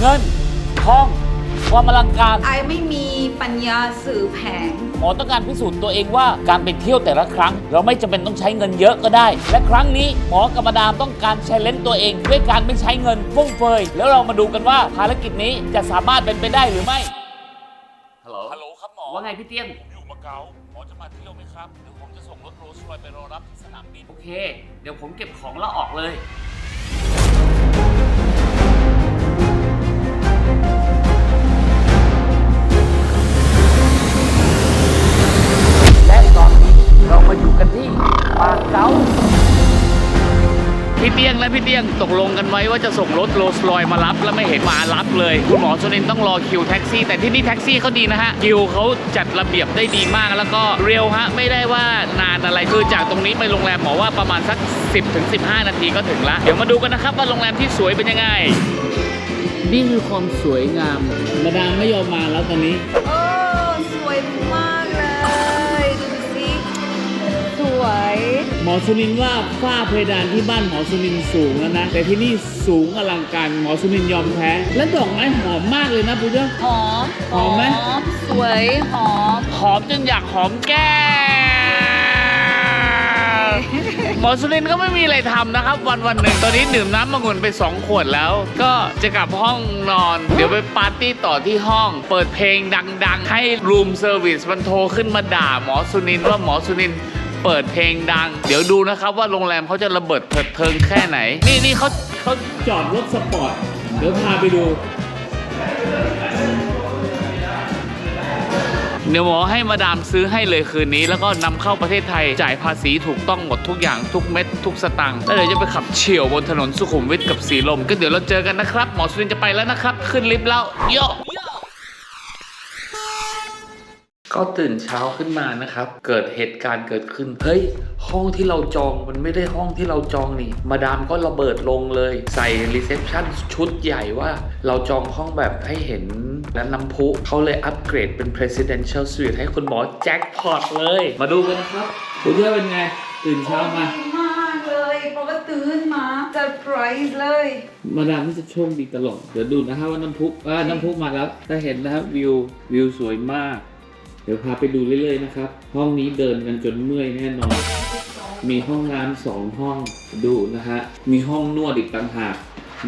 เงินทอง ความอลังการ ไอไม่มีปัญญาซื้อแผง หมอต้องการพิสูจน์ตัวเองว่าการไปเที่ยวแต่ละครั้ง เราไม่จำเป็นต้องใช้เงินเยอะก็ได้ และครั้งนี้หมอกับมาดามต้องการใช้เลนตัวเอง ด้วยการไม่ใช้เงินฟุ่มเฟือยแล้วเรามาดูกันว่าภารกิจนี้จะสามารถเป็นไปได้หรือไม่ฮัลโหลฮัลโหลครับหมอว่าไงพี่เตี้ยนอยู่มาเก๊าหมอจะมาเที่ยวไหมครับเดี๋ยวผมจะส่งรถโรลส์รอยไปรอรับที่สนามบินโอเค เดี๋ยวผมเก็บของแล้วออกเลย และตอนนี้เรามาอยู่กันที่มาเก๊าพี่เตียงและพี่เตียงตกลงกันไว้ว่าจะส่งรถโรลส์รอยมารับแล้วไม่เห็นมารับเลย คุณหมอสุนินต้องรอคิวแท็กซี่ แต่ที่นี่แท็กซี่เขาดีนะฮะคิวเขาจัดระเบียบได้ดีมากแล้วก็เร็วฮะไม่ได้ว่านานอะไรคือจากตรงนี้ไปโรงแรมหมอว่าประมาณสัก 10ถึง15 นาทีก็ถึงละเดี๋ยวมาดูกันนะครับว่าโรงแรมที่สวยเป็นยังไง นี่คือความสวยงาม มาดามไม่ยอมมาแล้วตอนนี้ โอ้สวยมากเลยดูสิสวยหมอสุนินว่าฝ้าเพดานที่บ้านหมอสุนินสูงแล้วนะ แต่ที่นี่สูงอลังการหมอสุนินยอมแพ้ และดอกไม้หอมมากเลยนะปุ๊เจ้า หอมหอมไหม สวยหอม หอมจนอยากหอมแก้ม หมอสุนินก็ไม่มีอะไรทำนะครับ วันวันหนึ่งตอนนี้ดื่มน้ำมะงุนไป2ขวดแล้ว ก็จะกลับห้องนอน เดี๋ยวไปปาร์ตี้ต่อที่ห้อง เปิดเพลงดัง ๆ ให้รูมเซอร์วิสมันโทรขึ้นมาด่า หมอสุนินว่าหมอสุนินเปิดเพลงดัง เดี๋ยวดูนะครับว่าโรงแรมเขาจะระเบิดเถิดเทิงแค่ไหน นี่นี่เขาเขาจอดรถสปอร์ตเดี๋ยวพาไปดู เดี๋ยวหมอให้มาดามซื้อให้เลยคืนนี้ แล้วก็นำเข้าประเทศไทยจ่ายภาษีถูกต้องหมดทุกอย่างทุกเม็ดทุกสตังค์แล้วเดี๋ยวจะไปขับเฉี่ยวบนถนนสุขุมวิทกับสีลม ก็เดี๋ยวเราเจอกันนะครับ หมอสุรินจะไปแล้วนะครับ ขึ้นลิฟต์แล้วโย ก็ตื่นเช้าขึ้นมานะครับ เกิดเหตุการณ์เกิดขึ้น เฮ้ย ห้องที่เราจองมันไม่ได้ห้องที่เราจองนี่ มาดามก็ระเบิดลงเลย ใส่รีเซพชันชุดใหญ่ว่าเราจองห้องแบบให้เห็นและน้ำพุเขาเลยอัปเกรดเป็น presidential suite ให้คุณหมอแจ็คพอตเลย มาดูกันนะครับคุณเชื่อเป็นไง ตื่นเช้ามา ดีมากเลยเพราะว่าตื่นมาเซอร์ไพรส์เลย มาดามนี่จะโชคดีตลอด เดี๋ยวดูนะครับว่าน้ำพุอ่าน้ำพุมาแล้วถ้าเห็นนะครับวิววิวสวยมากเดี๋ยวพาไปดูเรื่อยๆนะครับ ห้องนี้เดินกันจนเมื่อยแน่นอน มีห้องน้ำสองห้องดูนะฮะ มีห้องนวดอีกต่างหาก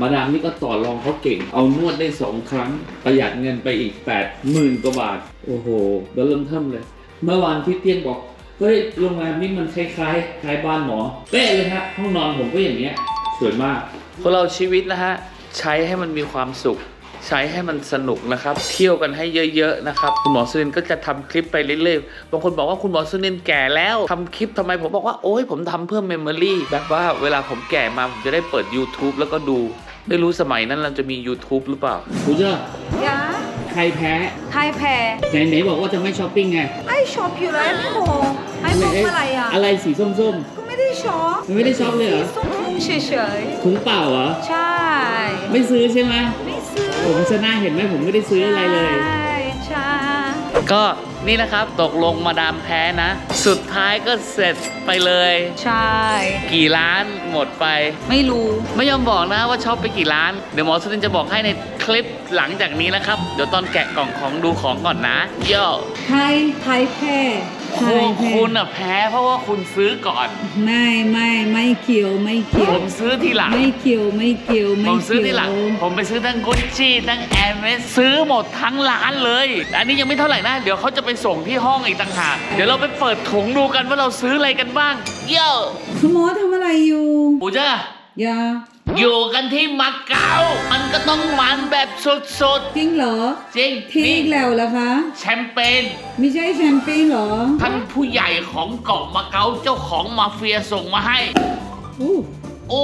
มาดามนี่ก็ต่อรองเขาเก่ง เอานวดได้สองครั้ง ประหยัดเงินไปอีก8ปดหมื่นกว่าบาท โอ้โหเดี๋ยวเริ่มเทิมเลย เมื่อวานที่เตี้ยนบอก เฮ้ย โรงแรมนี่มันคล้ายๆคล้ายบ้านหมอ เป๊ะเลยฮะ ห้องนอนผมก็อย่างเงี้ย สวยมาก คนเราชีวิตนะฮะ ใช้ให้มันมีความสุข ใช้ให้มันสนุกนะครับ เที่ยวกันให้เยอะๆนะครับคุณหมอสุนินก็จะทำคลิปไปเรื่อยๆบางคนบอกว่าคุณหมอสุนินแก่แล้วทำคลิปทำไมผมบอกว่าโอ้ยผมทำเพื่อเมมโมรีแบบว่าเวลาผมแก่มาผมจะได้เปิด YouTube แล้วก็ดูไม่รู้สมัยนั้นเราจะมี YouTube หรือเปล่าคุณเจ้ายาใครแพ้ไทยแพรไหนไหนบอกว่าจะไม่ช้อปปิ้งไงไอช็อปอยู่แล้วโอ้โหไอพกอะไรอะอะไรสีส้มก็ไม่ได้ช็อปๆมันไม่ได้ช็อปเลยเหรอส้มทุ่งเฉยถุงเปล่าเหรอๆใช่ ไม่ซื้อใช่ไหมไม่ซื้อ ผมชนะเห็นไหมผมไม่ได้ซื้ออะไรเลย ใช่ใช่ก็นี่นะครับตกลงมาดามแพ้นะ สุดท้ายก็เสร็จไปเลย ใช่ กี่ล้านหมดไป ไม่รู้ไม่ยอมบอกนะว่าช็อปไปกี่ล้าน เดี๋ยวหมอสุนินจะบอกให้ในคลิปหลังจากนี้นะครับ เดี๋ยวตอนแกะกล่องของดูของก่อนนะโย่ไทยไทยแพ้ ไทคุยณแพ้ คุณอะแพ้เพราะว่าคุณซื้อก่อน ไม่ไม่ไม่เกี่ยวไม่เกี่ยผว มซื้อทีหลัง ไม่เกี่ยวไม่เกี่ยวผไม่มซื้อเกี่ทียหลังวผมไปซื้อทั้งกุชชี่ทั้งแอร์เมสซื้อหมดทั้งร้านเลย อันนี้ยังไม่เท่าไหร่นะ เดี๋ยวเขาจะไปส่งที่ห้องอีกต่างหาก เดี๋ยวเราไปเปิดถุงดูกันว่าเราซื้ออะไรกันบ้าง เย้คุณหมอทำอะไรอยู่ ปูเจ้าอ ย่าอยู่กันที่มาเก๊ามันก็ต้องมันแบบสุดจริงเหรอๆ จริงทีนี่อีกแล้วเหรอคะ แชมเปญไม่ใช่แชมเปญเหรอท่านผู้ใหญ่ของเกาะมาเก๊าเจ้าของมาเฟียส่งมาให้ อู้โอ้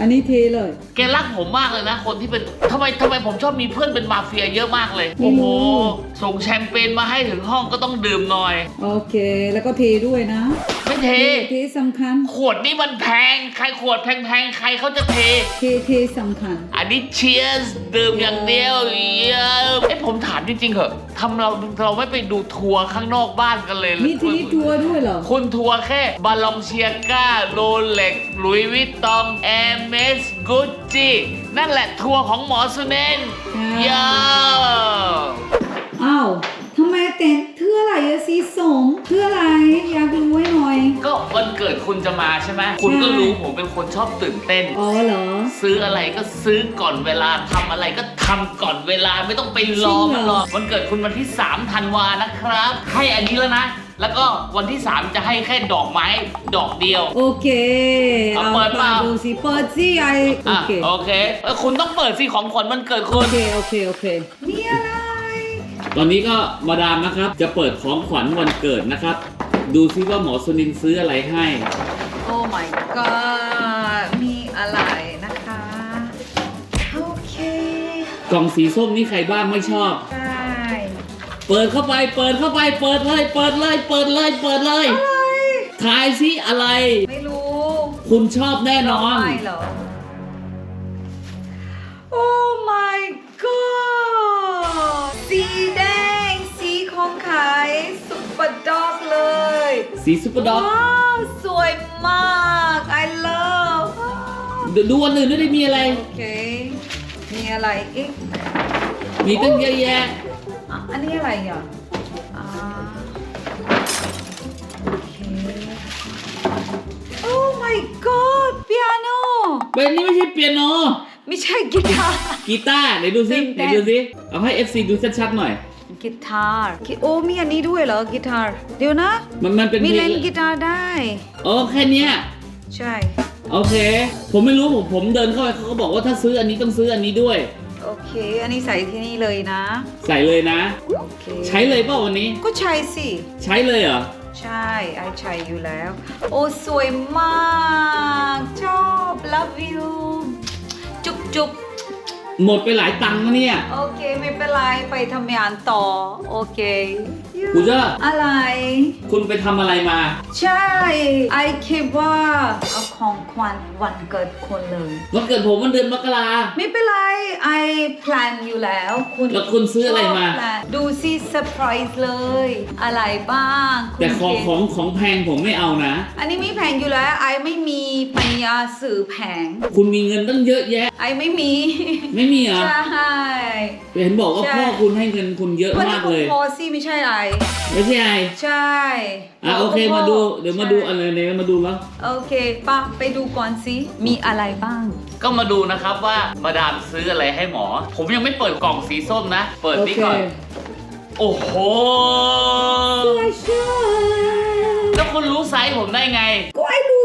อันนี้เทเลย แกรักผมมากเลยนะ คนที่เป็นทำไมทำไมผมชอบมีเพื่อนเป็นมาเฟียเยอะมากเลยไม่โอ้โหรู้ส่งแชมเปญมาให้ถึงห้องก็ต้องดื่มหน่อย โอเค แล้วก็เทด้วยนะไม่ เท เทสำคัญ ขวดนี่มันแพง ใครขวดแพงๆ ใครเขาจะเท เทเทสำคัญ อันนี้เชียร์ดื่มอย่างเดียวเยี่ยมเอ้ผมถามจริงๆเหอะทำเราเราไม่ไปดูทัวร์ข้างนอกบ้านกันเลยเหรอมีที่นี่ทัวร์ด้วยเหรอ คุณทัวร์แค่บาลองเชียก้าโรเล็กหลุยวิตตองแอร์เมสกุชจีนั่นแหละทัวร์ของหมอสุเนนอ่ายาวอ้าว ทำไมแต่งเทื่ออะไรอะสีสมเทื่ออะไรอยากรู้ไว้หน่อย ก็วันเกิดคุณจะมาใช่ไหมคุณก็ใช่รู้ผมเป็นคนชอบตื่นเต้น อ๋อเหรอ ซื้ออะไรก็ซื้อก่อนเวลาทำอะไรก็ทำก่อนเวลาไม่ต้องไปรอจริงเหรอ มันรอวันเกิดคุณวันที่3ธันวานะครับ ให้อันนี้แล้วนะ แล้วก็วันที่ 3 จะให้แค่ดอกไม้ดอกเดียว โอเคเอาเปิดเปล่า ดูสิเปิดสิไอโออะเคโอเคเอ้ยคุณต้องเปิดสิของขวัญวันเกิดคุโอณ เคโอเคโอเคมีอะไร ตอนนี้ก็มาดามนะครับ จะเปิดของขวัญวันเกิดนะครับ ดูซิว่าหมอสุนินซื้ออะไรให้ โอ้ my god มีอะไรนะคะ โอเค กล่องสีส้มนี่ใครบ้างไม่ชอบ ได้เปิดเข้าไป เปิดเข้าไป เปิดเลย เปิดเลย เปิดเลย เปิดเลยทายซิอะไร ไม่รู้คุณชอบแน่นอน ไม่เหรอโอ้ สีซุปเปอร์ด็อกว้าวสวยมาก I love เดี๋ยวดูอันอื่นด้วยได้มีอะไร โอเค มีอะไรอีกมีตั้งเยอะแยะอะอันนี้อะไรอะอ่าโอเคโอ้ my god เปียโนเป็นนี่ไม่ใช่เปียโนไม่ใช่กีตาร์ กีตาร์ไหนดูซิตื่นไหนเต้นดูซิเอาให้ FC ดูชัดๆหน่อย กีตาร์กีโอ้มีอันนี้ด้วยเหรอกีตาร์เดี๋ยวนะ มันมันเป็นมีเพลเล่งนกีตาร์ได้โอ้แค่เนี้ยใช่โอเค ผมไม่รู้ผมผมเดินเข้าไปเขาก็บอกว่าถ้าซื้ออันนี้ต้องซื้ออันนี้ด้วย โอเค อันนี้ใส่ที่นี่เลยนะ ใส่เลยนะ โอเค ใช้เลยเปล่าวันนี้ ก็ใช่สิ ใช้เลยเหรอ ใช่ไอใช้อยู่แล้ว โอ้สวยมาก ชอบ love you จุ๊บจุ๊บ หมดไปหลายตังค์นะเนี่ย โอเค ไม่เป็นไร ไปทำงานต่อ โอเค กูเจออะไร คุณไปทำอะไรมา ใช่ ไอคิดว่าเอาของขวัญวันเกิดคนเลย วันเกิดผมวันเดือนมกรา ไม่เป็นไร ไอแพลนอยู่แล้ว คุณแล้วคุณซื้ออะไรมา ชบแพลนดูสิเซอร์ไพรส์เลย อะไรบ้างคุณแต่ของเกณฑ์ของของแพงผมไม่เอานะ อันนี้ไม่แพงอยู่แล้ว ไอไม่มีปัญญาสื่อแพงคุณมีเงินตั้งเยอะแยะ ไอไม่มี ไม่มีเหรอใช่ เห็นบอกว่าใช่ พ่อคุณให้เงินคุณเยอะวันนี้มากคุณเลยพอสิไม่ใช่ไอไม่ใช่ไอใช่อะโอเคณพ่มาดูเดี๋ยวมาดูอะไรเนี่ยมาดูแล้วโอเคป้าไปดูก่อนสิมีอะไรบ้าง ก็มาดูนะครับว่ามาดามซื้ออะไรให้หมอ ผมยังไม่เปิดกล่องสีส้มนะ เปิดโอนี่เคก่อน โอ้โหไอชอบแล้วคุณรู้ไซส์ผมได้ไงก็ไอรู้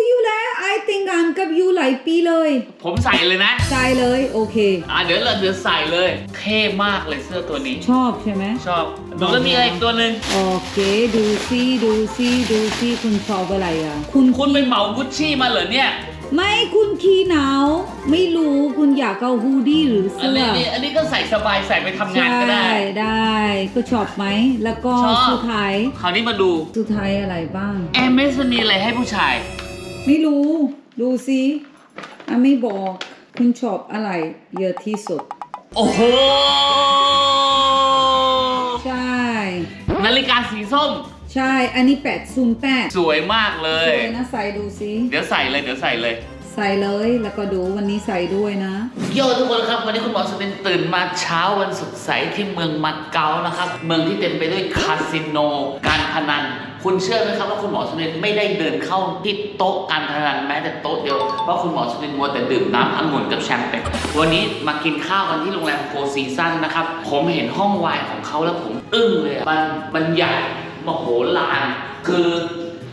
อยู่แล้วไอแต่งงานกับยูหลายปีเลย ผมใส่เลยนะ ใช่เลย โอเค อะเดี๋ยวเราเดี๋ยวใส่เลย เท่มากเลยเสื้อตัวนี้ ชอบใช่ไหม ชอบดูแล้วมีอะไรอีกตัวหนึ่งโอเค ดูซิดูซิดูซิคุณชอบอะไรอะ คุณคุณไปเหมากุชชี่มาเหรอเนี่ย ไม่คุณขี้หนาว ไม่รู้คุณอยากเอาฮูดี้หรืออันเสื้อนี้นี่อันนี้ก็ใส่สบายใส่ไปทำงานก็ได้ ใช่ได้ก็ชอบไหม แล้วก็ชอบ สุดท้าย คราวนี้มาดู สุดท้ายอะไรบ้าง แอมเมสมีอะไรให้ผู้ชาย ไม่รู้ ดูสิอะไม่บอกคุณชอบอะไรเยอะที่สุด โอ้โห ใช่ นาฬิกาสีส้ม ใช่ อันนี้แปดซูมแปดสวยมากเลสยวยนะใส่ดูสิเดี๋ยวใส่เลย เดี๋ยวใส่เลย ใส่เลยแล้วก็ดูวันนี้ใส่ด้วยนะ โยทุกคนครับ วันนี้คุณหมอสุนินตื่นมาเช้าวันสดใสที่เมืองมาเก๊านะครับ เมืองที่เต็มไปด้วยคาสิโน การพนัน คุณเชื่อไหมครับว่าคุณหมอสุนินไม่ได้เดินเข้าที่โต๊ะการพนันแม้แต่โต๊ะเดียว เพราะคุณหมอสุนินมัวแต่ดื่มน้ำองุ่นกับแชมเปญวันนี้มากินข้าวกันที่โรงแรมโฟร์ซีซั่นนะครับ ผมเห็นห้องวายของเขาแล้วผมอึ้งเลยอะมันมันใหญ่มโหฬารคือ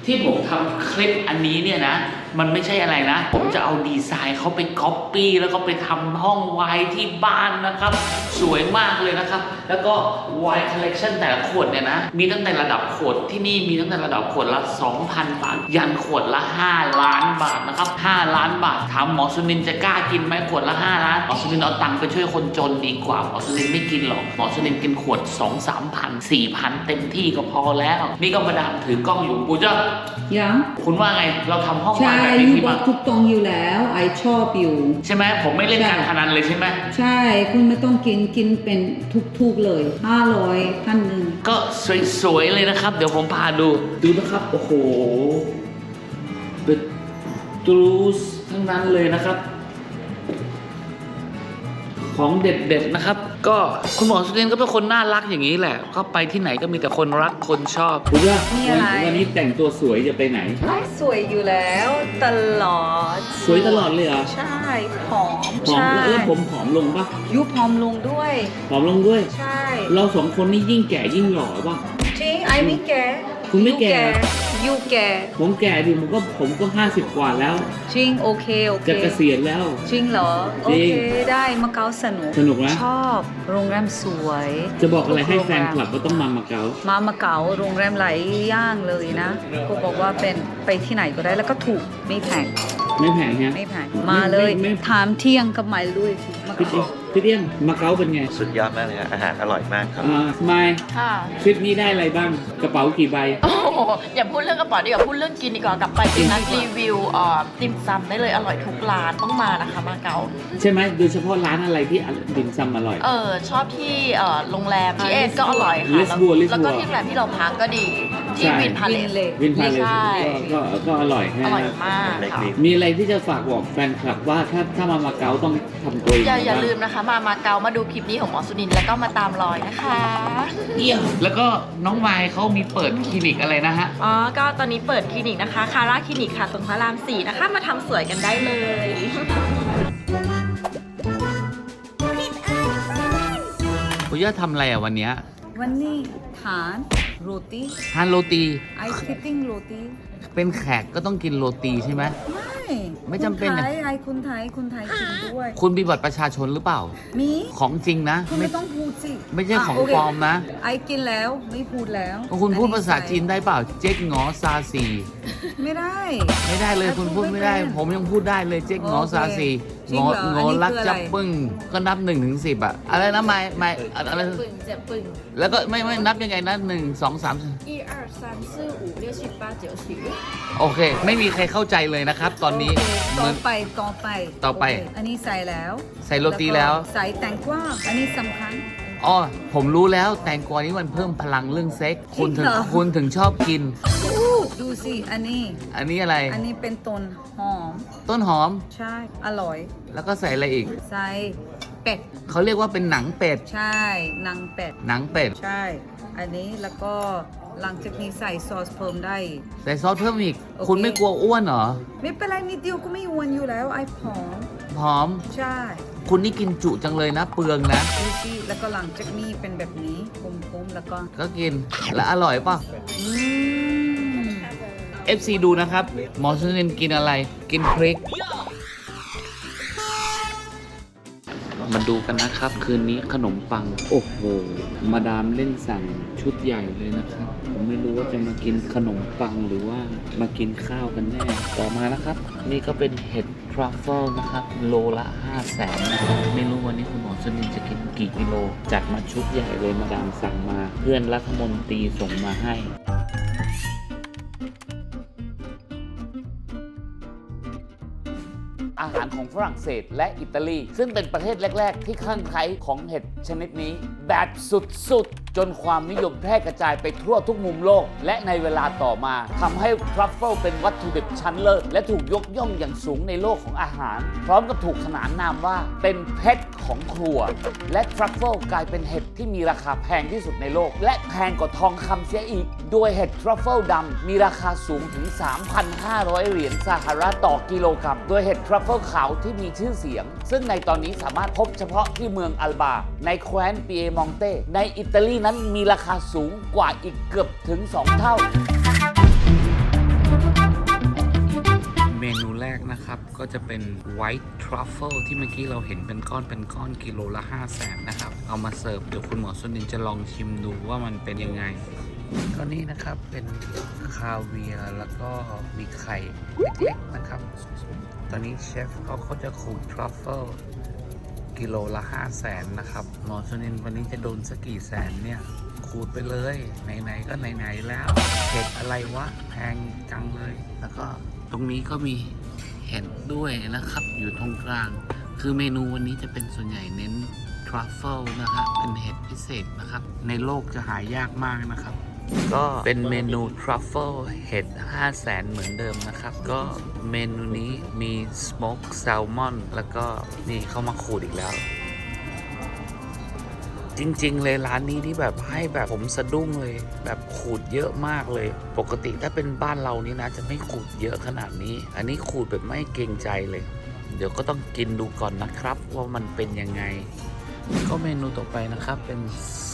ที่ผมทำคลิปอันนี้เนี่ยนะ มันไม่ใช่อะไรนะ ผมจะเอาดีไซน์เขาไปก๊อปปี้แล้วก็ไปทำห้องไวน์ที่บ้านนะครับ สวยมากเลยนะครับ แล้วก็ไวน์คอลเลกชันแต่ละขวดเนี่ยนะ มีตั้งแต่ระดับขวดที่นี่มีตั้งแต่ระดับขวดละ 2,000 บาท ยันขวดละ 5 ล้านบาทนะครับ 5 ล้านบาทถามหมอสุนินจะกล้ากินไหมขวดละ 5 ล้าน หมอสุนินเอาตังค์ไปช่วยคนจนดีกว่า หมอสุนินไม่กินหรอก หมอสุนินกินขวด 2 3พัน4พันเต็มที่ก็พอแล้ว นี่ก็มาดามถือกล้องอยู่ปูเจ้ายังคุณว่าไงเราทำห้องใช่วายแบบนี้ยูที่บอมากถูกต้องอยู่แล้วไอชอบอยู่ ใช่ไหมผมไม่เล่นการพนันเลยใช่ไหมใช่คุณไม่ต้องกินกินเป็นทุกๆเลยห้าร้อยพันหนึ่งก็สวยๆเลยนะครับ เดี๋ยวผมพาดูดูนะครับโอ้โหเป็นตรูสทั้งนั้นเลยนะครับ ของเด็ดๆนะครับ ก็คุณหมอสุเดนก็เป็นคนน่ารักอย่างนี้แหละ ก็ไปที่ไหนก็มีแต่คนรักคนชอบคุณว่ามีอะไร วันนี้แต่งตัวสวยจะไปไหนสวยอยู่แล้วตลอดสวยตลอดเลยเหรอใช่ผอมผอมใช่แล้วแล้วผมผอมลงปะยุผอมลงด้วย ผอมลงด้วย ใช่เราสองคนนี่ยิ่งแก่ยิ่งหล่อปะ จริงไอไม่แก่คุณไม่แก่ ยู แก่ผมแก่ดิผมก็ผมก็ห้าสิบกว่าแล้ว จริงโอเคโอเคจะเกษียณแล้ว จริงเหรอ โอจริเคงได้มาเก๊าสนุก สนุกนะชอบโรงแรมสวยจะบอกอะไรให้ทุแฟนคลับว่าต้องมามาเก๊ามามาเก๊าโรงแรมหลายย่างเลยนะก็บอกว่าเป็นไปที่ไหนก็ได้แล้วก็ถูกไม่แพงไม่แพงฮะ ไม่แพงมาเลยไม่ถามเที่ยงกับหมายลุยมาพี่เอี้ยเก๊าง พี่เอี้ยงมาเก๊าเป็นไงสุดยอดมากเลยครับอาหารอร่อยมากครับ อ่าสมายค่ะ ทริปนี้ได้อะไรบ้าง กระเป๋ากี่ใบ โอ้โหอย่าพูดเรื่องกระเป๋าดีกว่าพูดเรื่องกินดีกว่ากลับไปกินนัดรีวิวเอ่อติ่มซำได้เลยอร่อยทุกร้านต้องมานะคะมาเก๊าใช่ไหมโดยเฉพาะร้านอะไรที่ดิมซำอร่อย เออชอบที่เอ่อโรงแรมที่เอ็ดก็อร่อยค่ะลิสบัวลิสบัวแล้วก็ที่โรงแรมที่เราพักก็ดี ที่ใช่วินพาเลวิสนเลยวินพาเลสใช่ ก็ก็ก็อร่อยอฮะร่อยมากเล็กค่ะดีมีอะไรที่จะฝากบอกแฟนคลับว่าถ้าถ้ามามาเก๊าต้องทำตัวยังอย่าไงอย่าบ้างลืมนะคะ มามาเก๊ามาดูคลิปนี้ของหมอสุนินทร์แล้วก็มาตามรอยนะคะเยี่ยมแล้วก็น้องมายเขามีเปิดคลินิกอะไรนะฮะ อ๋อ ก็ตอนนี้เปิดคลินิกนะคะ คาร่าคลินิกค่ะ ตรงพระรามสี่นะคะ มาทำสวยกันได้เลย คุณย่าทำอะไรอะวันเนี้ยวันนี้ทาน โรตีทานโรตีไอคิดติ้งโรตีเป็นแขกก็ต้องกินโรตีใช่ไหม ไม่ไม่จำเป็นคนอะ ไทยไอคนไทยคนไทยกินด้วย คุณมีบัตรประชาชนหรือเปล่า มี ของจริงนะ คุณไม่ไม่ต้องพูดสิไม่ใช่ของะโเคปลอมนะไอกินแล้วไม่พูดแล้วคุณพูดภาษาอัใส่จีนได้เปล่า เจ๊กหงอซาซี ไม่ได้ ไม่ได้เลยแต่คุณพูพูดดไม่ไม่ได้เป็นผมยังพูดได้เลยเจ๊กหงอโอเคซาซี จริ ง ง อ เหรอง อ อันนี้ รัก คืออะไร จับปึ้งก็นับหนึ่งถึงสิบอะอะไรนะไม่ไม่อะไร ปึ่งเจ็บปึ่ง แล้วก็ไม่ไม่นับยังไงนะหนึ่งสองสาม 一二三四五六七八九十 โอเค ไม่มีใครเข้าใจเลยนะครับ ตอนนี้ โอเค เห ต่ มื อ อน ไปต่อไป ต่อไป โเคอันนี้ใส่แล้ว ใส่โรตีแล้ว ก็ใส่แตงกวาอันนี้สำคัญ อ๋อผมรู้แล้วแตงกวานี้มันเพิ่มพลังเรื่องเซ็กคุณถึง จริงเหรอ คุณถึงชอบกิน ดูสิอันนี้ อันนี้อะไร อันนี้เป็นต้นหอม ต้นหอม ใช่ อร่อย แล้วก็ใส่อะไรอีกใส่เป็ด เขาเรียกว่าเป็นหนังเป็ด ใช่นางเป็ด หนังเป็ด ใช่ อันนี้แล้วก็หลังจากนี้ใส่ซอสเพิ่มได้ ใส่ซอสเพิ่มอีก โอเค คุณไม่กลัวอ้วนเหรอ ไม่เป็นไรนิดเดียวก็ไม่อ้วนอยู่แล้วไอผอมผอม ใช่คุณนี่กินจุจังเลยนะ เปลืองนะ ดูสิแล้วก็หลังจากนี้เป็นแบบนี้กลมๆแล้วก็ ก็กิน แล้วอร่อยป่ะ อืม FC ดูนะครับ หมอสุนินกินอะไร กินพริก มาดูกันนะครับ คืนนี้ขนมปัง โอ้โห มาดามเล่นสั่งชุดใหญ่เลยนะครับ ผมไม่รู้ว่าจะมากินขนมปังหรือว่ามากินข้าวกันแน่ ต่อมานะครับ นี่ก็เป็นเห็ดทรัฟเฟิลนะครับ โลละ5 0 0แสนนะครับ ไม่รู้วันนี้คุณหมอสุนินจะกินกี่กิโล จัดมาชุดใหญ่เลยมาดามสั่งมา เพื่อนรัฐมนตรีส่งมาให้ ฝรั่งเศสและอิตาลี ซึ่งเป็นประเทศแรก ๆ ที่คลั่งไคล้ของเห็ดชนิดนี้แบบสุด ๆจนความนิยมแพร่กระจายไปทั่วทุกมุมโลก และในเวลาต่อมาทำให้ทรัฟเฟิลเป็นวัตถุดิบชั้นเลิศและถูกยกย่องอย่างสูงในโลกของอาหาร พร้อมกับถูกขนานนามว่าเป็นเพชรของครัว และทรัฟเฟิลกลายเป็นเห็ดที่มีราคาแพงที่สุดในโลก และแพงกว่าทองคำเสียอีก โดยเห็ดทรัฟเฟิลดำมีราคาสูงถึง 3,500 เหรียญสหรัฐต่อกิโลกรัมโดยเห็ดทรัฟเฟิลขาวที่มีชื่อเสียง ซึ่งในตอนนี้สามารถพบเฉพาะที่เมืองอัลบา ในแคว้นปีเอมองเตในอิตาลีนั้นมีราคาสูงกว่าอีกเกือบถึง 2 เท่า เมนูแรกนะครับ ก็จะเป็น white truffle ที่เมื่อกี้เราเห็นเป็นก้อนเป็นก้อนกิโลละ5แสนนะครับ เอามาเสิร์ฟ เดี๋ยวคุณหมอสุนินจะลองชิมดูว่ามันเป็นยังไง ก็นี่นะครับเป็นคาเวียร์แล้วก็มีไข่เล็กๆนะครับ ตอนนี้เชฟเขาก็จะขูดทรัฟเฟิลกิโลละ5 0 0แสนนะครับหมอสุนินวันนี้จะโดนสักกี่แสนเนี่ย ขูดไปเลย ไหน ๆ ก็ไหน ๆ แล้วเห็ดอะไรวะ แพงจังเลย แล้วก็ตรงนี้ก็มีเห็ดด้วยนะครับ อยู่ตรงกลาง คือเมนูวันนี้จะเป็นส่วนใหญ่เน้นทรัฟเฟิลนะครับเป็นเห็ดพิเศษนะครับ ในโลกจะหายากมากนะครับ ก็เป็นเมนูทรัฟเฟิลเห็ด5 0 0แสนเหมือนเดิมนะครับ ก็เมนูนี้มีสโมกแซลมอนแล้วก็นี่เข้ามาขูดอีกแล้วจริงๆเลยร้านนี้ที่แบบให้แบบผมสะดุ้งเลย แบบขูดเยอะมากเลย ปกติถ้าเป็นบ้านเรานี่นะ จะไม่ขูดเยอะขนาดนี้ อันนี้ขูดแบบไม่เกรงใจเลย เดี๋ยวก็ต้องกินดูก่อนนะครับ ว่ามันเป็นยังไง ก็เมนูต่อไปนะครับเป็น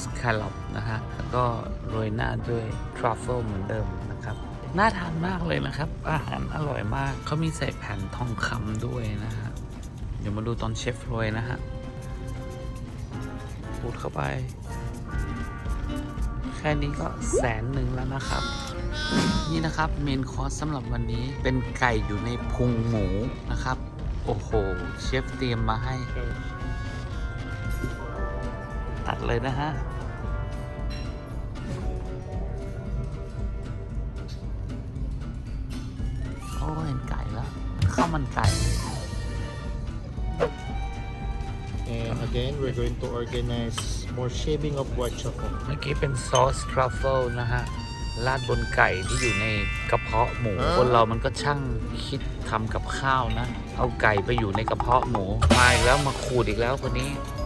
สคาลอปนะฮะแล้วก็โรยหน้าด้วยทรัฟเฟิลเหมือนเดิมนะครับน่าทานมากเลยนะครับ อาหารอร่อยมากเขามีใส่แผ่นทองคำด้วยนะฮะเดี๋ยวมาดูตอนเชฟโรยนะฮะพูดเข้าไป แค่นี้ก็แสนหนึ่งแล้วนะครับ นี่นะครับเมนคอร์สสำหรับวันนี้เป็นไก่อยู่ในพุงหมูนะครับ โอ้โห เชฟเตรียมมาให้ ดเลยนะฮะ โอ้เห็นไก่แล้วข้าวมันไก่ And again, we're going to organize more shaving of white chocolate. เมื่อกี้เป็นซอสทรัฟเฟิลนะฮะราดบนไก่ที่อยู่ในกระเพาะหมู คนเรามันก็ช่างคิดทำกับข้าวนะ เอาไก่ไปอยู่ในกระเพาะหมู มาอีกแล้วมาขูดอีกแล้วคนนี้ขู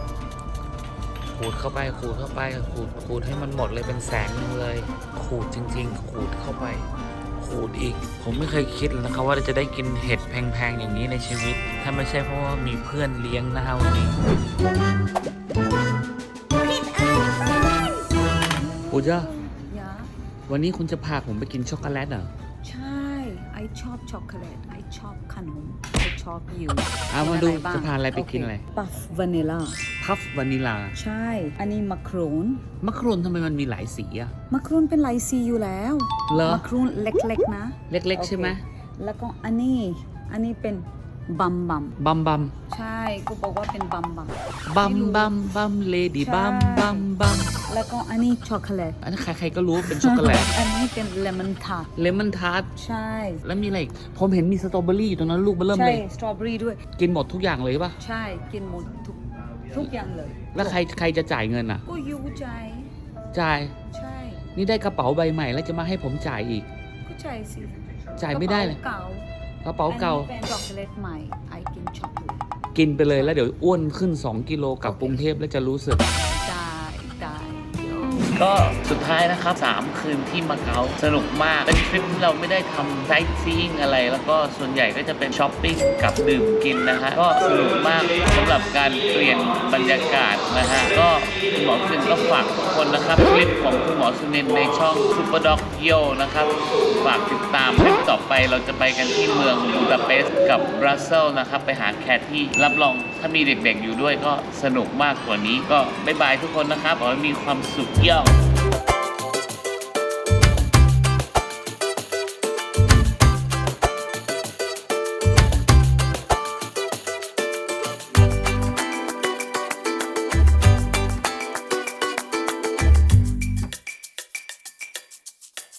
ดเข้าไปขูดเข้าไปขูดขูดให้มันหมดเลยเป็นแสงหนึงเลย ขูดจริง ๆ ขูดเข้าไป ขูดอีก ผมไม่เคยคิดเลยนะครับว่าจะได้กินเห็ดแพงๆอย่างนี้ในชีวิต ถ้าไม่ใช่เพราะว่ามีเพื่อนเลี้ยงนะฮะวันนี้ปูจ้ายาวันนี้คุณจะพาผมไปกินช็อกโกแลตเหรอ ใช่ไอชอบช็อกโกแลตไอชอบขนมไอชอบอยู่เอามาดูจะพาอะไรไปกินอะไรปัฟวานิลาพัฟวานิลา ใช่ อันนี้มักโรนมะครุนทำไมมันมีหลายสีอะ มักโรนเป็นลายซีอยู่แล้วเหรอ มักโรนเล็กๆนะเล็ก ๆ ใช่ไหม โอเคแล้วก็อันนี้ อันนี้เป็น บัมบัมบัมบัมใช่ก็บอกว่าเป็นบัมบัม บัมไม่รู้บัมบัมเลดี้ใช่บัมบัมบัมแล้วก็อันนี้ช็อกโกแลตอันนี้ใครๆก็รู้ว่าเป็นช็อกโกแลต อันนี้เป็นเลมอนทาร์ตเลมอนทาร์ตใช่ แล้วมีอะไรอีกผมเห็นมีสตรอเบอรี่อยู่ตรงนั้นลูกเบอร์เริ่มใช่เลย สตรอเบอรี่ด้วย กินหมดทุกอย่างเลยป่ะ ใช่กินหมดทุกทุกอย่างเลยแล้วใครใครจะจ่ายเงินอะ ก็ยูใจจ่าย ใช่นี่ได้กระเป๋าใบใหม่แล้วจะมาให้ผมจ่ายอีก ก็ใจสิจ่ายไม่ได้เลย กระเป๋าเก่า กระเป๋าเก่า อันนี้เป็นช็อกโกแลตใหม่ไอกินช็อกโกแลตกินไปเลยแล้วเดี๋ยวอ้วนขึ้น 2 กิโลกลับกรุงเทพแล้วจะรู้สึก ได้ได้โยก็สุดท้ายนะครับ 3 คืนที่มาเก๊าสนุกมาก เป็นทริปที่เราไม่ได้ทำไซต์ซีอิงอะไร แล้วก็ส่วนใหญ่ก็จะเป็นช้อปปิ้งกับดื่มกินนะฮะ ก็สนุกมากสำหรับการเปลี่ยนบรรยากาศนะฮะ ก็คุณหมอสุนิน ก็ฝากทุกคนนะครับคลิปของคุณหมอสุนินในช่องซูเปอร์ด็อกเยนะครับ ฝากติดตามคลิปต่อไปเราจะไปกันที่เมืองบูดาเปสต์กับบรัสเซลนะครับ ไปหาแคทที่รับรองถ้ามีเด็กๆอยู่ด้วยก็สนุกมากกว่านี้ก็บ๊ายบายทุกคนนะครับขอให้มีความสุขเยี่ยม